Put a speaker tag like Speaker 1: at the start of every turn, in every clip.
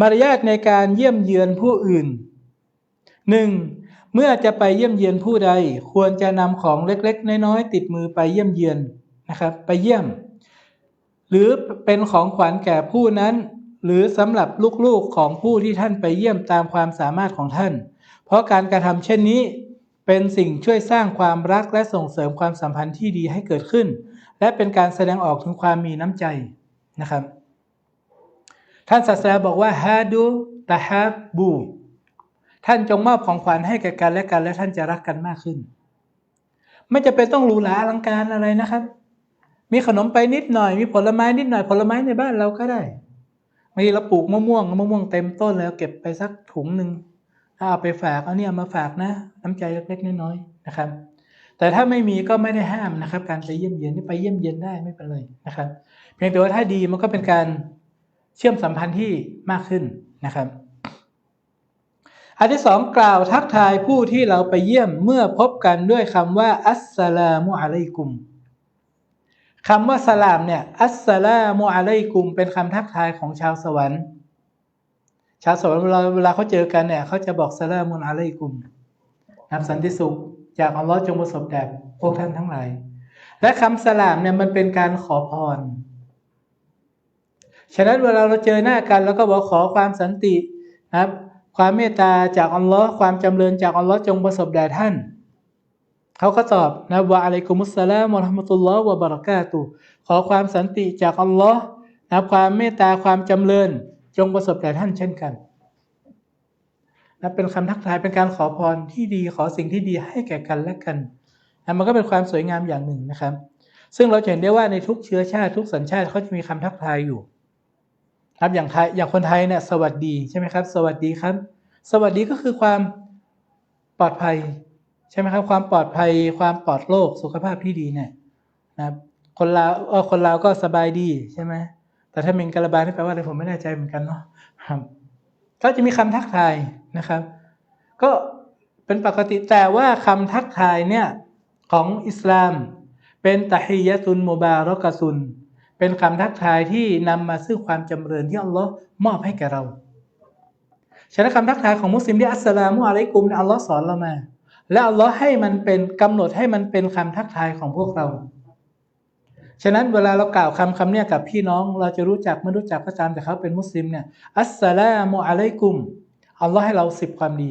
Speaker 1: มารยาทในการเยี่ยมเยือนผู้อื่นหนึ่งเมื่อจะไปเยี่ยมเยียนผู้ใด ควรจะนำของเล็กๆ น้อยๆติดมือไปเยี่ยมเยือนนะครับ ไปเยี่ยม หรือเป็นของขวัญแก่ผู้นั้น หรือสำหรับลูกๆของผู้ที่ท่านไปเยี่ยมตามความสามารถของท่าน เพราะการกระทำเช่นนี้เป็นสิ่งช่วยสร้างความรักและส่งเสริมความสัมพันธ์ที่ดีให้เกิดขึ้น และเป็นการแสดงออกถึงความมีน้ำใจนะครับ ท่านศาสดาบอกว่าฮาดูตะฮับบูท่านจงมอบของขวัญให้แก่กันและกัน และท่านจะรักกันมากขึ้น ไม่จะเป็นต้องหรูหราอลังการอะไรนะครับ มีขนมไปนิดหน่อย มีผลไม้นิดหน่อยผลไม้ในบ้านเราก็ได้บางทีเราปลูกมะม่วงมะม่วงเต็มต้นแล้วเก็บไปสักถุงหนึ่งเอาไปฝากเอาเนี่ยมาฝากนะ น้ำใจเล็กๆน้อยๆนะครับ แต่ถ้าไม่มีก็ไม่ได้ห้ามนะครับ การไปเยี่ยมเยียนนี่ไปเยี่ยมเยียนได้ไม่เป็นไรนะครับ เพียงแต่ว่าถ้าดีมันก็เป็นการ เชื่อมสัมพันธ์ที่มากขึ้นนะครับ อันที่สองกล่าวทักทายผู้ที่เราไปเยี่ยมเมื่อพบกันด้วยคำว่า อัสสลามุอะลัยกุมคำว่าสลามเนี่ย อัสสลามุอะลัยกุม เป็นคำทักทายของชาวสวรรค์ ชาวสวรรค์เวลาเขาเจอกันเนี่ยเขาจะบอกสลามุอะลัยกุมนับสันติสุขจากอัลลอฮ์จงประสบแด่พวกท่านทั้งหลาย และคำสลามเนี่ยมันเป็นการขอพร ฉะนั้นเวลาเราเจอหน้ากันแล้วก็บอกขอความสันตินะครับ ความเมตตาจากอัลลอฮ์ความจำเริญจากอัลลอฮ์จงประสบแด่ท่านเขาก็ตอบนะวะอะลัยกุมุสลามวะเราะห์มะตุลลอฮ์วะบะเราะกาตุขอความสันติจากอัลลอฮ์นะความเมตตาความจำเริญจงประสบแด่ท่านเช่นกันนะเป็นคำทักทายเป็นการขอพรที่ดีขอสิ่งที่ดีให้แก่กันและกันนะมันก็เป็นความสวยงามอย่างหนึ่งนะครับ ซึ่งเราเห็นได้ว่าในทุกเชื้อชาติทุกสัญชาติเขาจะมีคำทักทายอยู่ ครับอย่างไทยอย่างคนไทยเนี่ยสวัสดีใช่ไหมครับ สวัสดีครับ สวัสดีก็คือความปลอดภัยใช่ไหมครับ ความปลอดภัย ความปลอดโรคสุขภาพที่ดีเนี่ยนะครับคนลาวเออคนลาวก็สบายดีใช่ไหมแต่ถ้ามิงกะลาบานี่แปลว่าอะไรผมไม่แน่ใจเหมือนกันเนาะครับก็จะมีคำทักทายนะครับ ก็เป็นปกติแต่ว่าคำทักทายเนี่ยของอิสลาม เป็นตะฮียะตุนมุบารอกะซุน เป็นคำทักทายที่นำมาซึ่งความจำเริญที่อัลลอฮ์มอบให้แก่เราฉะนั้นคำทักทายของมุสลิมที่อัสสลามุอะลัยกุมเนี่ยอัลลอฮ์สอนเรามา และอัลลอฮ์ให้มันเป็นกำหนดให้มันเป็นคำทักทายของพวกเรา ฉะนั้นเวลาเรากล่าวคำคำเนี้ยกับพี่น้อง เราจะรู้จักไม่รู้จักก็ตามแต่เขาเป็นมุสลิมเนี่ยอัสสลามุอะลัยกุมอัลลอฮ์ให้เราสิบความดี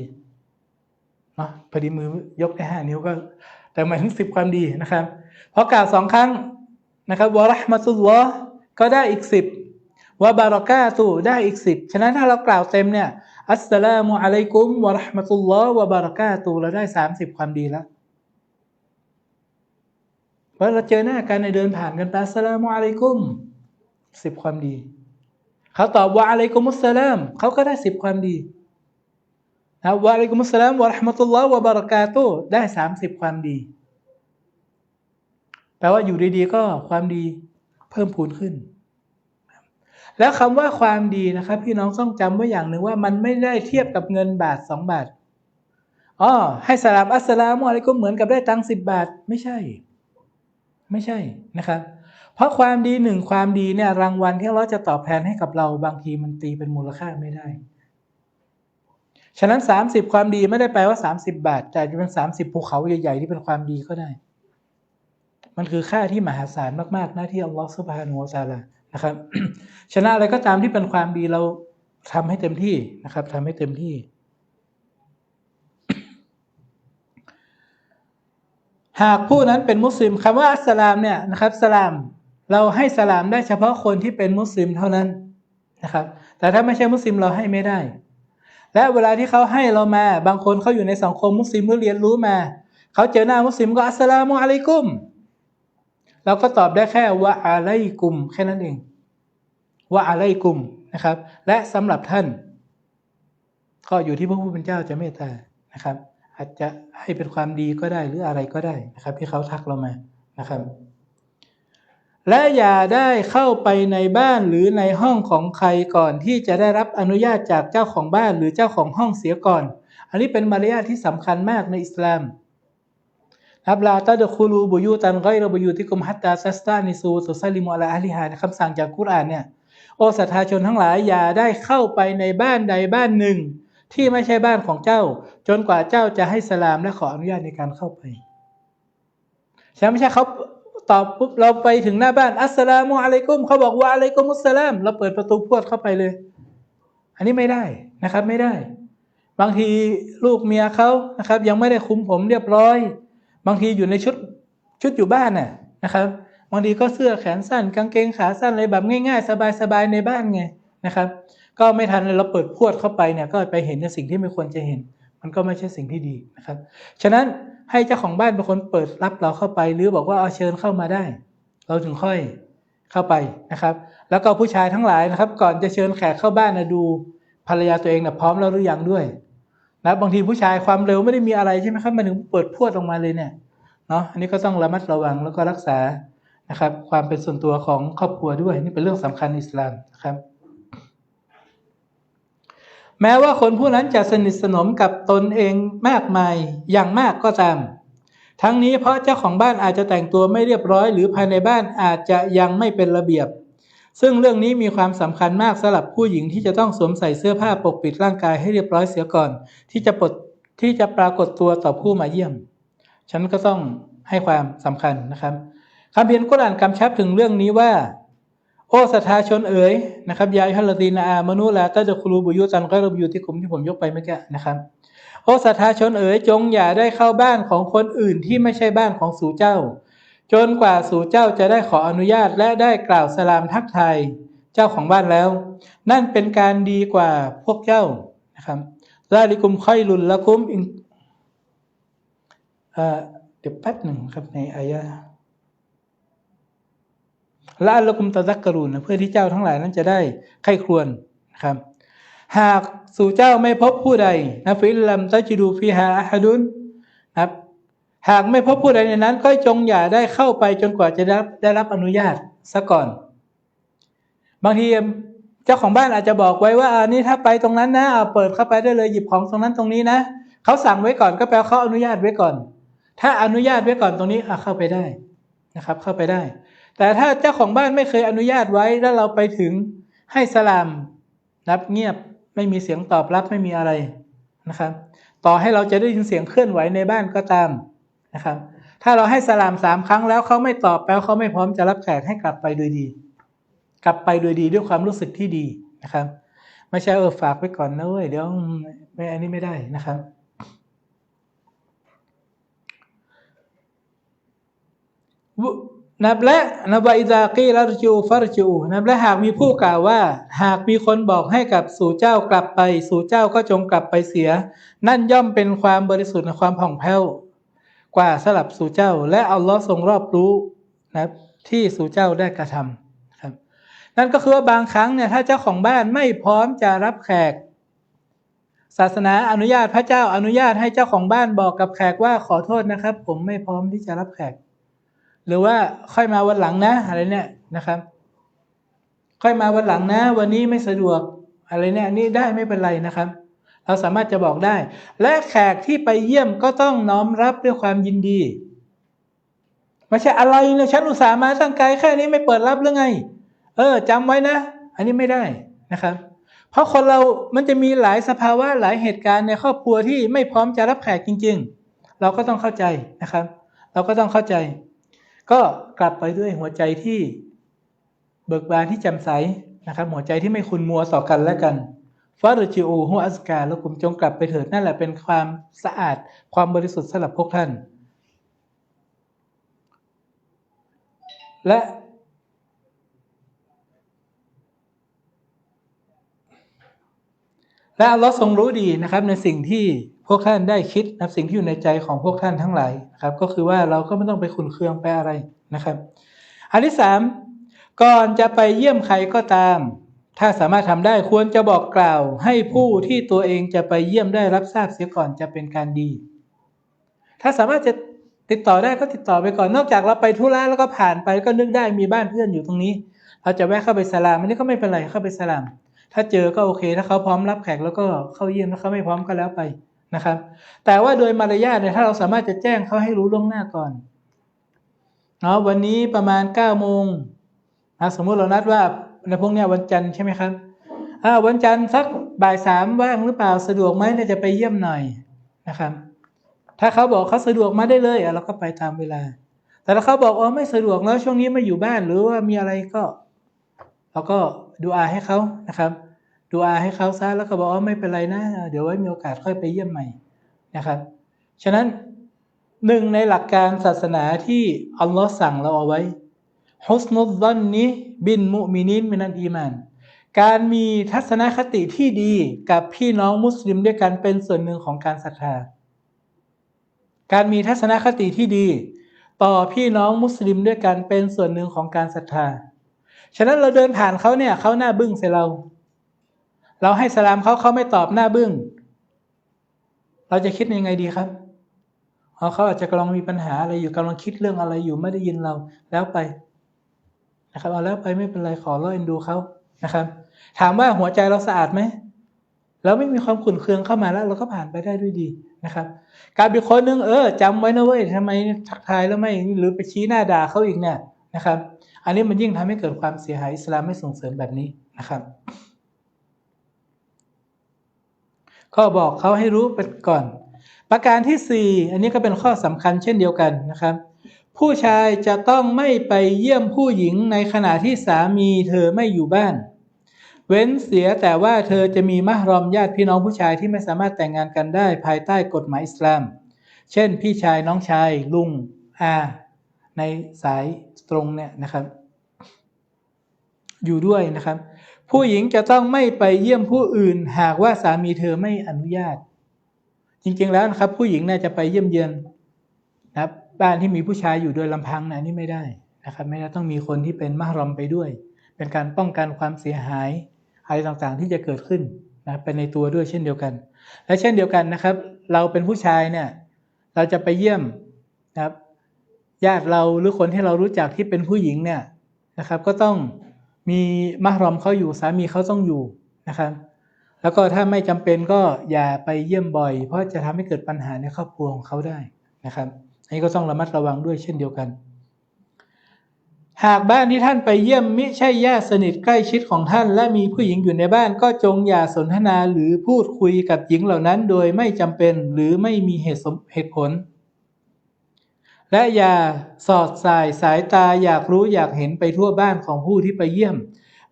Speaker 1: เนาะพอดีมือยกได้ห้านิ้วก็ แต่หมายถึงสิบความดีนะครับพอกล่าวสองครั้ง นะครับวะระห์มะตุลลอฮ์ก็ได้อีกสิบวะบารอกาตุได้อีกสิบฉะนั้นถ้าเรากล่าวเต็มเนี่ยอัสสลามุอะลัยกุมวะระห์มะตุลลอฮ์วะบารอกาตุเราได้สามสิบความดีแล้วเพราะเราเจอหน้ากันในเดินผ่านกันไปอัสสลามุอะลัยกุมสิบความดีเขาตอบว่าอะลัยกุมุสสลามเขาก็ได้สิบความดีนะวะอะลัยกุมุสสลามวะระห์มะตุลลอฮ์วะบารอกาตุได้สามสิบความดี แปลว่าอยู่ดีๆก็ความดีเพิ่มพูนขึ้น แล้วคำว่าความดีนะครับ พี่น้องต้องจำไว้อย่างหนึ่งว่ามันไม่ได้เทียบกับเงินบาทสองบาทอ๋อให้สลามอัสสลามอะลัยกุมเหมือนกับได้ตังค์สิบบาทไม่ใช่ ไม่ใช่นะครับ เพราะความดีหนึ่งความดีเนี่ยรางวัลที่เราจะตอบแทนให้กับเราบางทีมันตีเป็นมูลค่าไม่ได้ ฉะนั้นสามสิบความดีไม่ได้แปลว่าสามสิบบาท แต่จะเป็นสามสิบภูเขาใหญ่ๆที่เป็นความดีก็ได้ มันคือค่าที่มหาศาลมากๆ หน้าที่อัลลอฮฺสุบฮานุวะตะอาลานะครับชนะอะไรก็ตามที่เป็นความดีเราทำให้เต็มที่นะครับทำให้เต็มที่ หากผู้นั้นเป็นมุสลิมคำว่าอัสลามเนี่ยนะครับสลาม เราให้สลามได้เฉพาะคนที่เป็นมุสลิมเท่านั้นนะครับ แต่ถ้าไม่ใช่มุสลิมเราให้ไม่ได้ และเวลาที่เขาให้เรามา บางคนเขาอยู่ในสังคมมุสลิมหรือเรียนรู้มา เขาเจอหน้ามุสลิมก็อัสสลามุอะลัยกุม เราก็ตอบได้แค่ว่าอะลัยกุมแค่นั้นเองว่าอะลัยกุมนะครับ และสำหรับท่าน ก็อยู่ที่พระผู้เป็นเจ้าจะเมตตานะครับ อาจจะให้เป็นความดีก็ได้หรืออะไรก็ได้นะครับ ที่เขาทักเรามานะครับ และอย่าได้เข้าไปในบ้านหรือในห้องของใครก่อนที่จะได้รับอนุญาตจากเจ้าของบ้านหรือเจ้าของห้องเสียก่อน อันนี้เป็นมารยาทที่สำคัญมากในอิสลาม ครับลาตาดคูลูบุยูตันไกรบุยูที่กุมฮัตตาซัสตานิซูตุซัลิมอลาอะลิฮาคำสั่งจากกุรอานเนี่ยโอศรัทธาชนทั้งหลายอย่าได้เข้าไปในบ้านใดบ้านหนึ่ง ที่ไม่ใช่บ้านของเจ้า จนกว่าเจ้าจะให้สลามและขออนุญาตในการเข้าไปใช่ไม่ใช่เขาตอบปุ๊บเราไปถึงหน้าบ้านอัสสลามุอะลัยกุมเขาบอกว่าอะลัยกุมุสสลามเราเปิดประตูพวดเข้าไปเลย อันนี้ไม่ได้นะครับไม่ได้ บางทีลูกเมียเขานะครับ ยังไม่ได้คุมผมเรียบร้อย บางทีอยู่ในชุดชุดอยู่บ้านน่ะนะครับบางทีก็เสื้อแขนสั้น กางเกงขาสั้นอะไรแบบง่ายๆ สบายๆในบ้านไงนะครับ ก็ไม่ทันเลยเราเปิดพวดเข้าไปเนี่ยก็ไปเห็นในสิ่งที่ไม่ควรจะเห็น มันก็ไม่ใช่สิ่งที่ดีนะครับ ฉะนั้นให้เจ้าของบ้านเป็นคนเปิดรับเราเข้าไป หรือบอกว่าเอาเชิญเข้ามาได้ เราถึงค่อยเข้าไปนะครับ แล้วก็ผู้ชายทั้งหลายนะครับ ก่อนจะเชิญแขกเข้าบ้านนะดูภรรยาตัวเองนะพร้อมแล้วหรือยังด้วย นะบางทีผู้ชายความเร็วไม่ได้มีอะไรใช่ไหมครับมันถึงเปิดพวดออกมาเลยเนี่ยเนาะอันนี้ก็ต้องระมัดระวังแล้วก็รักษานะครับ ความเป็นส่วนตัวของครอบครัวด้วยนี่เป็นเรื่องสำคัญในอิสลามนะครับ แม้ว่าคนผู้นั้นจะสนิทสนมกับตนเองมากมายอย่างมากก็ตามทั้งนี้เพราะเจ้าของบ้านอาจจะแต่งตัวไม่เรียบร้อย หรือภายในบ้านอาจจะยังไม่เป็นระเบียบ ซึ่งเรื่องนี้มีความสำคัญมากสำหรับผู้หญิงที่จะต้องสวมใส่เสื้อผ้าปกปิดร่างกายให้เรียบร้อยเสียก่อน ที่จะปลดที่จะปรากฏตัวต่อผู้มาเยี่ยม ฉันก็ต้องให้ความสำคัญนะครับคำเพียรกุรอานกำชับถึงเรื่องนี้ว่า โอ้สัทธาชนเอ๋ยนะครับยายฮัลลตีนาอามนุลาตะจะครูบุยุตันก็รบอยู่ที่กลุ่มที่ผมยกไปเมื่อกี้นะครับ โอ้สัทธาชนเอ๋ยจงอย่าได้เข้าบ้านของคนอื่นที่ไม่ใช่บ้านของสู่เจ้า จนกว่าสู่เจ้าจะได้ขออนุญาตและได้กล่าวสลามทักทายเจ้าของบ้านแล้ว นั่นเป็นการดีกว่าพวกเจ้านะครับลาลิกุมค่อยลุนละกุมอิงเดี๋ยวแป๊บหนึ่งครับในอายะละอัลกุมตะซักกรูนนะเพื่อที่เจ้าทั้งหลายนั้นจะได้ไข้ครวนนะครับ หากสู่เจ้าไม่พบผู้ใดนะฟิลลัมตัจิดูฟิฮาอะฮดุนนะครับ หากไม่พบผู้ใดในนั้น ก็จงอย่าได้เข้าไปจนกว่าจะได้รับได้รับอนุญาตซะก่อน บางทีเจ้าของบ้านอาจจะบอกไว้ว่าอันนี้ถ้าไปตรงนั้นนะเอาเปิดเข้าไปได้เลยหยิบของตรงนั้นตรงนี้นะเขาสั่งไว้ก่อนก็แปลว่าเขาอนุญาตไว้ก่อน ถ้าอนุญาตไว้ก่อนตรงนี้อะเข้าไปได้นะครับ เข้าไปได้ แต่ถ้าเจ้าของบ้านไม่เคยอนุญาตไว้แล้วเราไปถึงให้สลามนับเงียบไม่มีเสียงตอบรับไม่มีอะไรนะครับ ต่อให้เราจะได้ยินเสียงเคลื่อนไหวในบ้านก็ตาม นะครับ ถ้าเราให้สลามสามครั้งแล้วเขาไม่ตอบแปลว่าเขาไม่พร้อมจะรับแขกให้กลับไปโดยดี กลับไปโดยดีด้วยความรู้สึกที่ดีนะครับไม่ใช่เออฝากไว้ก่อนนะเว้ยเดี๋ยวไม่อันนี้ไม่ได้นะครับ นับและนับอิซากีลารจูฟารจูนับและหากมีผู้กล่าวว่า หากมีคนบอกให้กับสู่เจ้ากลับไป สู่เจ้าก็จงกลับไปเสีย นั่นย่อมเป็นความบริสุทธิ์ในความผ่องแผ้ว กว่าสลับสู่เจ้า และอัลลอฮ์ทรงรอบรู้นะที่สู่เจ้าได้กระทำครับ นั่นก็คือว่าบางครั้งเนี่ยถ้าเจ้าของบ้านไม่พร้อมจะรับแขก ศาสนาอนุญาตพระเจ้าอนุญาตให้เจ้าของบ้านบอกกับแขกว่าขอโทษนะครับ ผมไม่พร้อมที่จะรับแขก หรือว่าค่อยมาวันหลังนะอะไรเนี่ยนะครับ ค่อยมาวันหลังนะ วันนี้ไม่สะดวกอะไรเนี่ยนี่ได้ไม่เป็นไรนะครับ เราสามารถจะบอกได้ และแขกที่ไปเยี่ยมก็ต้องน้อมรับด้วยความยินดีไม่ใช่อะไรนะฉันอุตส่าห์มาตั้งไกลแค่นี้ไม่เปิดรับหรือไง เออจำไว้นะ อันนี้ไม่ได้นะครับ เพราะคนเรามันจะมีหลายสภาวะหลายเหตุการณ์ในครอบครัวที่ไม่พร้อมจะรับแขกจริง ๆ เราก็ต้องเข้าใจนะครับ เราก็ต้องเข้าใจ ก็กลับไปด้วยหัวใจที่เบิกบานที่แจ่มใสนะครับ หัวใจที่ไม่คุณมัวต่อกันและกัน ฟารุจิอูฮัวอัสกาแล้วคุณจงกลับไปเถิดนั่นแหละเป็นความสะอาดความบริสุทธิ์สำหรับพวกท่าน และและอัลลอฮ์ทรงรู้ดีนะครับในสิ่งที่พวกท่านได้คิดนะสิ่งที่อยู่ในใจของพวกท่านทั้งหลายนะครับก็คือว่าเราก็ไม่ต้องไปขุนเคืองไปอะไรนะครับ อันที่สามก่อนจะไปเยี่ยมใครก็ตาม ถ้าสามารถทำได้ควรจะบอกกล่าว ให้ผู้ที่ตัวเองจะไปเยี่ยมได้รับทราบเสียก่อนจะเป็นการดี ถ้าสามารถจะติดต่อได้ก็ติดต่อไปก่อนนอกจากเราไปธุระแล้วก็ผ่านไปก็นึกได้มีบ้านเพื่อนอยู่ตรงนี้ เราจะแวะเข้าไปสลามอันนี้ก็ไม่เป็นไรเข้าไปสลาม ถ้าเจอก็โอเค ถ้าเขาพร้อมรับแขกแล้วก็เข้าเยี่ยมถ้าเขาไม่พร้อมก็แล้วไปนะครับ แต่ว่าโดยมารยาทเนี่ยถ้าเราสามารถจะแจ้งเขาให้รู้ล่วงหน้าก่อนเนาะวันนี้ประมาณเก้าโมงนะสมมุติเรานัดว่า ในพวกเนี้ยวันจันทร์ใช่ไหมครับอ่าวันจันทร์สักบ่ายสามว่างหรือเปล่าสะดวกไหมเนี่ยจะไปเยี่ยมหน่อยนะครับ ถ้าเขาบอกเขาสะดวกมาได้เลยเราก็ไปตามเวลา แต่ถ้าเขาบอกอ๋อไม่สะดวกแล้วช่วงนี้ไม่อยู่บ้านหรือว่ามีอะไรก็เราก็ดูอาให้เขานะครับดูอาให้เขาซะแล้วก็บอกอ๋อไม่เป็นไรนะ เดี๋ยวไว้มีโอกาสค่อยไปเยี่ยมใหม่นะครับ ฉะนั้นหนึ่งในหลักการศาสนาที่อัลลอฮ์สั่งเราเอาไว้ ฮุสนุดอนนี้บินมุมินินมินันอีมานการมีทัศนคติที่ดีกับพี่น้องมุสลิมด้วยกันเป็นส่วนหนึ่งของการศรัทธา การมีทัศนคติที่ดี ต่อพี่น้องมุสลิมด้วยกันเป็นส่วนหนึ่งของการศรัทธา ฉะนั้นเราเดินผ่านเขาเนี่ยเขาหน้าบึ้งใส่เรา เราให้สลามเขาเขาไม่ตอบหน้าบึ้ง เราจะคิดยังไงดีครับเขาอาจจะกำลังมีปัญหาอะไรอยู่กำลังคิดเรื่องอะไรอยู่ไม่ได้ยินเราแล้วไป นะครับเอาแล้วไปไม่เป็นไรขอร้อยเอ็นดูเขานะครับ ถามว่าหัวใจเราสะอาดไหมเราไม่มีความขุ่นเคืองเข้ามาแล้วเราก็ผ่านไปได้ด้วยดีนะครับ การเป็นคนนึงเออจำไว้นะเว้ยทำไมทักทายแล้วไม่หรือไปชี้หน้าด่าเขาอีกเนี่ยนะครับ อันนี้มันยิ่งทำให้เกิดความเสียหายอิสลามไม่ส่งเสริมแบบนี้นะครับ ก็บอกเขาให้รู้ไปก่อน ประการที่สี่อันนี้ก็เป็นข้อสำคัญเช่นเดียวกันนะครับ ผู้ชายจะต้องไม่ไปเยี่ยมผู้หญิงในขณะที่สามีเธอไม่อยู่บ้าน เว้นเสียแต่ว่าเธอจะมีมหรอมญาติพี่น้องผู้ชายที่ไม่สามารถแต่งงานกันได้ภายใต้กฎหมายอิสลาม เช่น พี่ชายน้องชายลุงอาในสายตรงเนี่ยนะครับ อยู่ด้วยนะครับ ผู้หญิงจะต้องไม่ไปเยี่ยมผู้อื่น หากว่าสามีเธอไม่อนุญาต จริงๆแล้วนะครับ ผู้หญิงน่าจะไปเยี่ยมเยือนนะครับ บ้านที่มีผู้ชายอยู่โดยลำพังนะนี่ไม่ได้นะครับไม่ได้ต้องมีคนที่เป็นมหรอมไปด้วย เป็นการป้องกันความเสียหายอะไรต่างๆที่จะเกิดขึ้นนะเป็นในตัวด้วยเช่นเดียวกัน และเช่นเดียวกันนะครับ เราเป็นผู้ชายเนี่ยเราจะไปเยี่ยมนะครับญาติเราหรือคนที่เรารู้จักที่เป็นผู้หญิงเนี่ยนะครับ ก็ต้องมีมหรอมเขาอยู่สามีเขาต้องอยู่นะครับ แล้วก็ถ้าไม่จำเป็นก็อย่าไปเยี่ยมบ่อย เพราะจะทำให้เกิดปัญหาในครอบครัวของเขาได้นะครับ นี้ก็ต้องระมัดระวังด้วยเช่นเดียวกัน หากบ้านที่ท่านไปเยี่ยมมิใช่ญาติสนิทใกล้ชิดของท่าน และมีผู้หญิงอยู่ในบ้านก็จงอย่าสนทนาหรือพูดคุยกับหญิงเหล่านั้น โดยไม่จำเป็นหรือไม่มีเหตุเหตุผล และอย่าสอดสายสายตาอยากรู้อยากเห็นไปทั่วบ้านของผู้ที่ไปเยี่ยม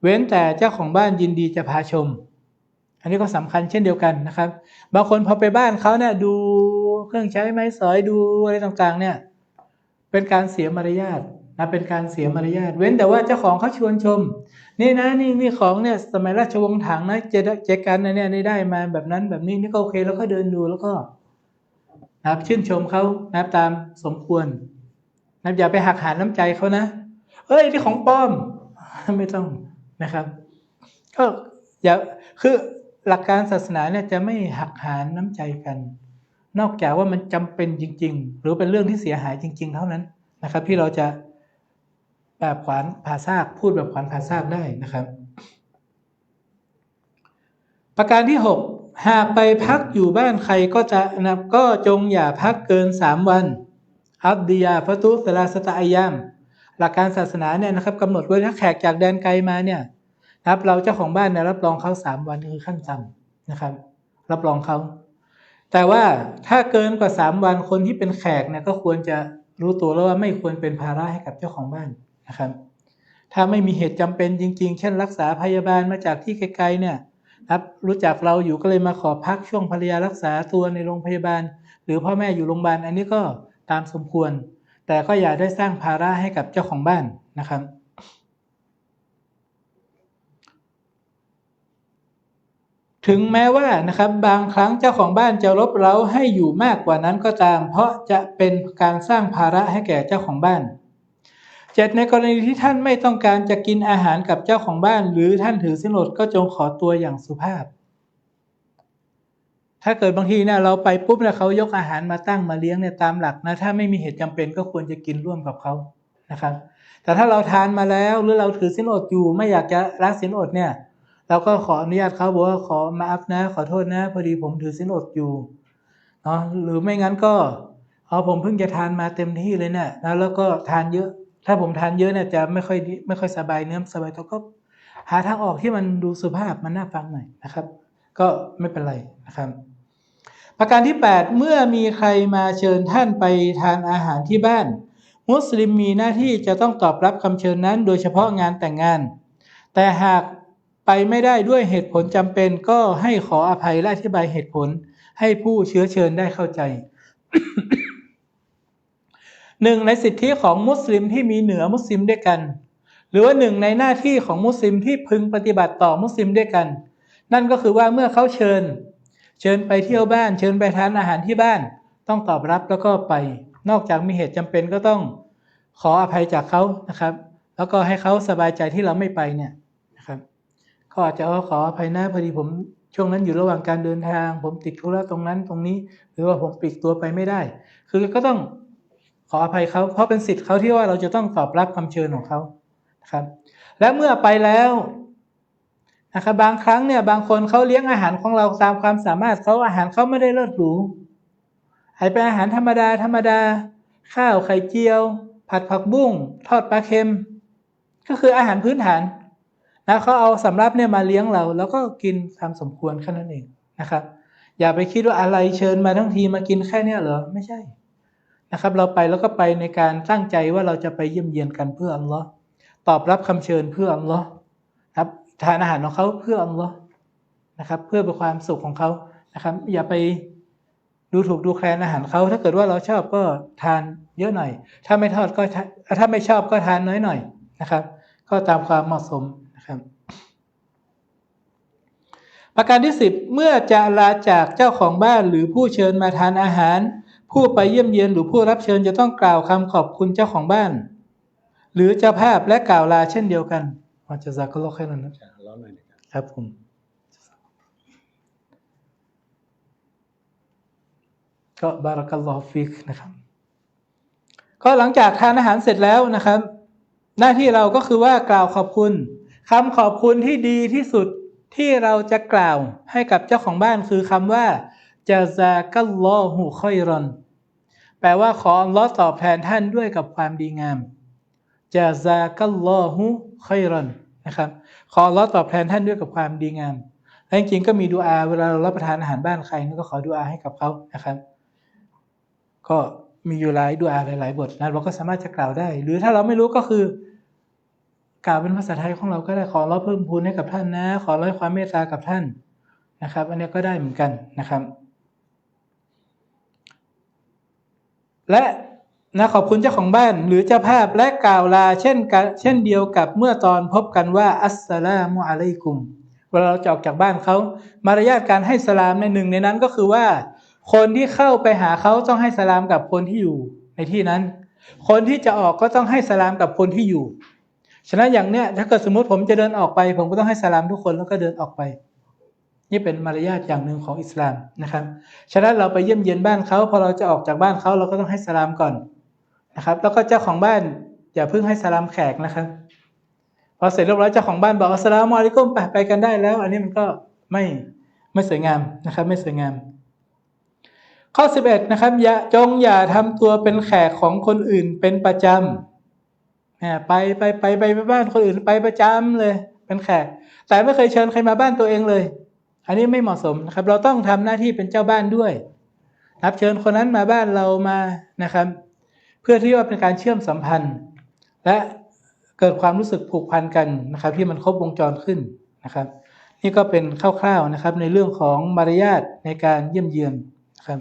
Speaker 1: เว้นแต่เจ้าของบ้านยินดีจะพาชม อันนี้ก็สำคัญเช่นเดียวกันนะครับ บางคนพอไปบ้านเขาเนี่ยดูเครื่องใช้ไม้สอยดูอะไรต่างๆเนี่ยเป็นการเสียมารยาทนะเป็นการเสียมารยาทเว้นแต่ว่าเจ้าของเขาชวนชม นี่นะนี่นี่ของเนี่ยสมัยราชวงศ์ถังนะเจดเจกันนะเนี่ยนี่ได้มาแบบนั้นแบบนี้นี่ก็โอเคแล้วก็เดินดูแล้วก็นะครับชื่นชมเขานะครับตามสมควรนะอย่าไปหักหานน้ำใจเขานะเอ้ยที่ของปลอม ไม่ต้องนะครับก็อย่าคือ หลักการศาสนาเนี่ยจะไม่หักหานน้ำใจกัน นอกจากว่ามันจำเป็นจริง ๆ หรือเป็นเรื่องที่เสียหายจริง ๆ เท่านั้นนะครับ ที่เราจะแบบขวานผ่าซากพูดแบบขวานผ่าซากได้นะครับ ประการที่ 6 หากไปพักอยู่บ้านใครก็จะนะก็จงอย่าพักเกิน 3 วัน อับดิยาฟตุสลาสตะอายามหลักการศาสนาเนี่ยนะครับกำหนดไว้ถ้าแขกจากแดนไกลมาเนี่ย นะครับเราเจ้าของบ้านเนี่ยรับรองเขาสามวันคือขั้นต่ำนะครับ รับรองเขาแต่ว่าถ้าเกินกว่าสามวันคนที่เป็นแขกเนี่ยก็ควรจะรู้ตัวแล้วว่าไม่ควรเป็นภาระให้กับเจ้าของบ้านนะครับ ถ้าไม่มีเหตุจำเป็นจริง ๆ เช่น รักษาพยาบาลมาจากที่ไกลๆเนี่ยครับรู้จักเราอยู่ก็เลยมาขอพักช่วงภรรยารักษาตัวในโรงพยาบาล หรือพ่อแม่อยู่โรงพยาบาลอันนี้ก็ตามสมควร แต่ก็อย่าได้สร้างภาระให้กับเจ้าของบ้านนะครับ ถึงแม้ว่านะครับบางครั้งเจ้าของบ้านจะลบเร้าให้อยู่มากกว่านั้นก็ตาม เพราะจะเป็นการสร้างภาระให้แก่เจ้าของบ้านเจ็ดในกรณีที่ท่านไม่ต้องการจะกินอาหารกับเจ้าของบ้าน หรือท่านถือสินอดก็จงขอตัวอย่างสุภาพ ถ้าเกิดบางทีเนี่ยเราไปปุ๊บเนี่ยเขายกอาหารมาตั้งมาเลี้ยงเนี่ยตามหลักนะถ้าไม่มีเหตุจำเป็นก็ควรจะกินร่วมกับเขานะครับ แต่ถ้าเราทานมาแล้วหรือเราถือสินอดอยู่ไม่อยากจะละสินอดเนี่ย เราก็ขออนุญาตเขาบอกว่าขอมาอัพนะ ขอโทษนะ พอดีผมถือสินอดอยู่เนาะหรือไม่งั้นก็เอาผมเพิ่งจะทานมาเต็มที่เลยเนี่ยแล้วแล้วก็ทานเยอะ ถ้าผมทานเยอะเนี่ยจะไม่ค่อยไม่ค่อยสบายเนื้อสบายตัวก็หาทางออกที่มันดูสุภาพมันน่าฟังหน่อยนะครับ ก็ไม่เป็นไรนะครับ ประการที่ 8 เมื่อมีใครมาเชิญท่านไปทานอาหารที่บ้าน มุสลิมมีหน้าที่จะต้องตอบรับคำเชิญนั้น โดยเฉพาะงานแต่งงาน แต่หาก ไปไม่ได้ด้วยเหตุผลจำเป็นก็ให้ขออภัยและอธิบายเหตุผล ให้ผู้เชื้อเชิญได้เข้าใจหนึ่งในสิทธิของมุสลิมที่มีเหนือมุสลิมด้วยกัน หรือว่าหนึ่งในหน้าที่ของมุสลิมที่พึงปฏิบัติต่อมุสลิมด้วยกัน นั่นก็คือว่าเมื่อเขาเชิญ เชิญไปเที่ยวบ้าน เชิญไปทานอาหารที่บ้าน ต้องตอบรับแล้วก็ไป นอกจากมีเหตุจำเป็นก็ต้องขออภัยจากเขานะครับ แล้วก็ให้เขาสบายใจที่เราไม่ไปเนี่ย เขาอาจจะขออภัยนะพอดีผมช่วงนั้นอยู่ระหว่างการเดินทาง ผมติดธุระตรงนั้นตรงนี้ หรือว่าผมปลีกตัวไปไม่ได้ คือก็ต้องขออภัยเขาเพราะเป็นสิทธิ์เขาที่ว่าเราจะต้องตอบรับคำเชิญของเขานะครับ และเมื่อไปแล้วนะครับบางครั้งเนี่ยบางคนเขาเลี้ยงอาหารของเราตามความสามารถเขาอาหารเขาไม่ได้เลิศหรูอาจเป็นอาหารธรรมดาธรรมดา ข้าวไข่เจียว ผัดผักบุ้งทอดปลาเค็ม ก็คืออาหารพื้นฐาน นะเขาเอาสำรับเนี่ยมาเลี้ยงเรา แล้วก็กินตามสมควรแค่นั้นเองนะครับ อย่าไปคิดว่าอะไรเชิญมาทั้งทีมากินแค่เนี้ยเหรอไม่ใช่นะครับ เราไปแล้วก็ไปในการตั้งใจว่าเราจะไปเยี่ยมเยียนกันเพื่ออัลลอฮ์ตอบรับคำเชิญเพื่ออัลลอฮ์ครับทานอาหารของเขาเพื่ออัลลอฮ์นะครับ เพื่อเป็นความสุขของเขานะครับ อย่าไปดูถูกดูแคลนอาหารเขาถ้าเกิดว่าเราชอบก็ทานเยอะหน่อย ถ้าไม่ทอดก็ถ้าไม่ชอบก็ทานน้อยหน่อยนะครับ ก็ตามความเหมาะสม ครับ ประการที่สิบเมื่อจะลาจากเจ้าของบ้านหรือผู้เชิญมาทานอาหาร ผู้ไปเยี่ยมเยียนหรือผู้รับเชิญจะต้องกล่าวคำขอบคุณเจ้าของบ้าน หรือเจ้าภาพและกล่าวลาเช่นเดียวกันอาจะซักก็ลอกแล้วนะ
Speaker 2: จะร้นนะครับ
Speaker 1: ครับผมก็บารักัลลอฮฟิกนะครับ ก็หลังจากทานอาหารเสร็จแล้วนะครับ หน้าที่เราก็คือว่ากล่าวขอบคุณ คำขอบคุณที่ดีที่สุดที่เราจะกล่าวให้กับเจ้าของบ้านคือคำว่าจาซากัลลอฮุคอยรอน แปลว่าขออัลลอฮ์ตอบแทนท่านด้วยกับความดีงามจาซากัลลอฮุคอยรอนนะครับ ขออัลลอฮ์ตอบแทนท่านด้วยกับความดีงามและจริงๆก็มีดูอาเวลาเรารับประทานอาหารบ้านใครนี่ก็ขอดูอาให้กับเขานะครับ ก็มีอยู่หลายดูอาหลาย ๆ บทนะเราก็สามารถจะกล่าวได้ หรือถ้าเราไม่รู้ก็คือ กล่าวเป็นภาษาไทยของเราก็ได้ขอเราเพิ่มพูนให้กับท่านนะ ขอร้อยความเมตตากับท่านนะครับ อันนี้ก็ได้เหมือนกันนะครับ และนะขอบคุณเจ้าของบ้านหรือเจ้าภาพและกล่าวลาเช่นกันเช่นเดียวกับเมื่อตอนพบกันว่าอัสสลามุอะลัยกุมเวลาเราจะออกจากบ้านเขามารยาทการให้สลามในหนึ่งในนั้นก็คือว่า คนที่เข้าไปหาเขาต้องให้สลามกับคนที่อยู่ในที่นั้น คนที่จะออกก็ต้องให้สลามกับคนที่อยู่ ฉะนั้นอย่างเนี้ยถ้าเกิดสมมติผมจะเดินออกไป ผมก็ต้องให้สลามทุกคนแล้วก็เดินออกไป นี่เป็นมารยาทอย่างหนึ่งของอิสลามนะครับ ฉะนั้นเราไปเยี่ยมเยียนบ้านเขาพอเราจะออกจากบ้านเขาเราก็ต้องให้สลามก่อนนะครับ แล้วก็เจ้าของบ้านอย่าเพิ่งให้สลามแขกนะครับ พอเสร็จเรียบร้อยเจ้าของบ้านบอกอัสสลามอลัยกุมไปไปกันได้แล้ว อันนี้มันก็ไม่ไม่สวยงามนะครับ ไม่สวยงาม ข้อ 11 นะครับอย่าจงอย่าทำตัวเป็นแขกของคนอื่นเป็นประจำอ่า ไปไปไปไปไปบ้านคนอื่นไปประจำเลย เป็นแขก แต่ไม่เคยเชิญใครมาบ้านตัวเองเลย อันนี้ไม่เหมาะสมนะครับ เราต้องทำหน้าที่เป็นเจ้าบ้านด้วยนับเชิญคนนั้นมาบ้านเรามานะครับ เพื่อที่ว่าเป็นการเชื่อมสัมพันธ์ และเกิดความรู้สึกผูกพันกันนะครับ ที่มันครบวงจรขึ้นนะครับ นี่ก็เป็นคร่าวๆนะครับในเรื่องของมารยาทในการเยี่ยมเยือน